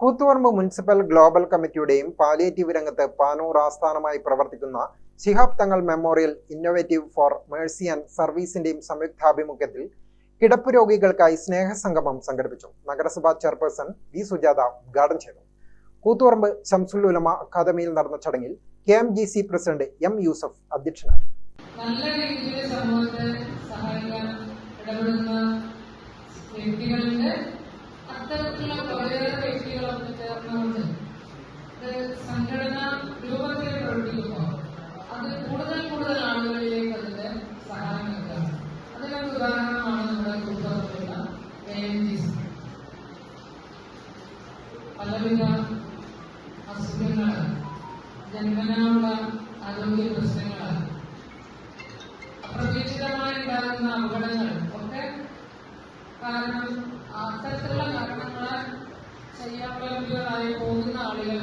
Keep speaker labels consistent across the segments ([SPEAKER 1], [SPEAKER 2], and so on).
[SPEAKER 1] Koothuparamba municipal global കമ്മിറ്റിയുടെയും palliative രംഗത്ത് പാനൂർ ആസ്ഥാനമായി പ്രവർത്തിക്കുന്ന Shihab Thangal memorial innovative for mercy and സർവീസിന്റെയും സംയുക്താഭിമുഖ്യത്തിൽ കിടപ്പ് രോഗികൾക്കായി സ്നേഹസംഗമം സംഘടിപ്പിച്ചു. നഗരസഭാ ചെയർപേഴ്സൺ വി സുജാത ഉദ്ഘാടനം ചെയ്തു. കൂത്തുപറമ്പ് ശംസുൽ ഉലമ അക്കാദമിയിൽ നടന്ന ചടങ്ങിൽ K M G C president M Yusuf അധ്യക്ഷനായി.
[SPEAKER 2] നല്ല സമൂഹത്തെ സഹായിക്കാൻ വ്യക്തികളുടെ അത്തരത്തിലുള്ള കുറേയേറെ പലവിധ അസുഖങ്ങൾ ജന്മനായുള്ള ആരോഗ്യ പ്രശ്നങ്ങൾ അപ്രതീക്ഷിതമായി ഉണ്ടാകുന്ന അപകടങ്ങൾ ഒക്കെ കാരണം അത്തരത്തിലുള്ള കാരണങ്ങളാൽ ചെയ്യാവലംബികളായി പോകുന്ന ആളുകൾ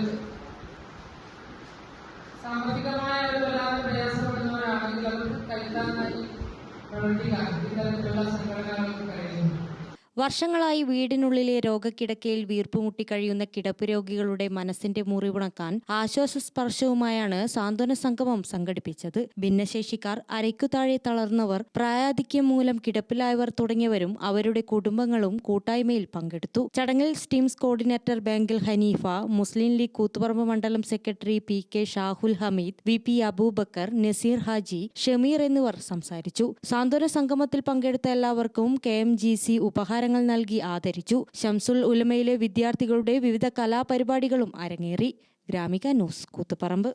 [SPEAKER 2] സാമ്പത്തികമായ ഒരു വല്ലാതെ പ്രയാസപ്പെടുന്നവരാണെങ്കിൽ അവർക്ക് കൈത്താങ്ങായി പ്രവർത്തിക്കാൻ ഇത്തരത്തിലുള്ള സംഘടനകൾക്ക് കഴിയുന്നു
[SPEAKER 3] വർഷങ്ങളായി വീടിനുള്ളിലെ രോഗക്കിടക്കയിൽ വീർപ്പുമുട്ടി കഴിയുന്ന കിടപ്പ് രോഗികളുടെ മനസ്സിന്റെ മുറിവുണക്കാൻ ആശ്വാസ സ്പർശവുമായാണ് സാന്ത്വന സംഗമം സംഘടിപ്പിച്ചത്. ഭിന്നശേഷിക്കാർ അരയ്ക്കു താഴെ തളർന്നവർ പ്രായാധിക്യം മൂലം കിടപ്പിലായവർ തുടങ്ങിയവരും അവരുടെ കുടുംബങ്ങളും കൂട്ടായ്മയിൽ പങ്കെടുത്തു. ചടങ്ങിൽ സ്റ്റീംസ് കോർഡിനേറ്റർ ബാങ്കിൽ ഹനീഫ മുസ്ലിം ലീഗ് കൂത്തുപറമ്പ് മണ്ഡലം secretary P K Shahul Hameed V P Abubakar Naseer Haji Shameer എന്നിവർ സംസാരിച്ചു. സാന്ത്വന സംഗമത്തിൽ പങ്കെടുത്ത എല്ലാവർക്കും കെ എം ജി സി ഉപഹാരങ്ങൾ നൽകി ആദരിച്ചു. ഷംസുൽ ഉലമയിലെ വിദ്യാർത്ഥികളുടെ വിവിധ കലാപരിപാടികളും അരങ്ങേറി. ഗ്രാമിക ന്യൂസ് കൂത്തുപറമ്പ്.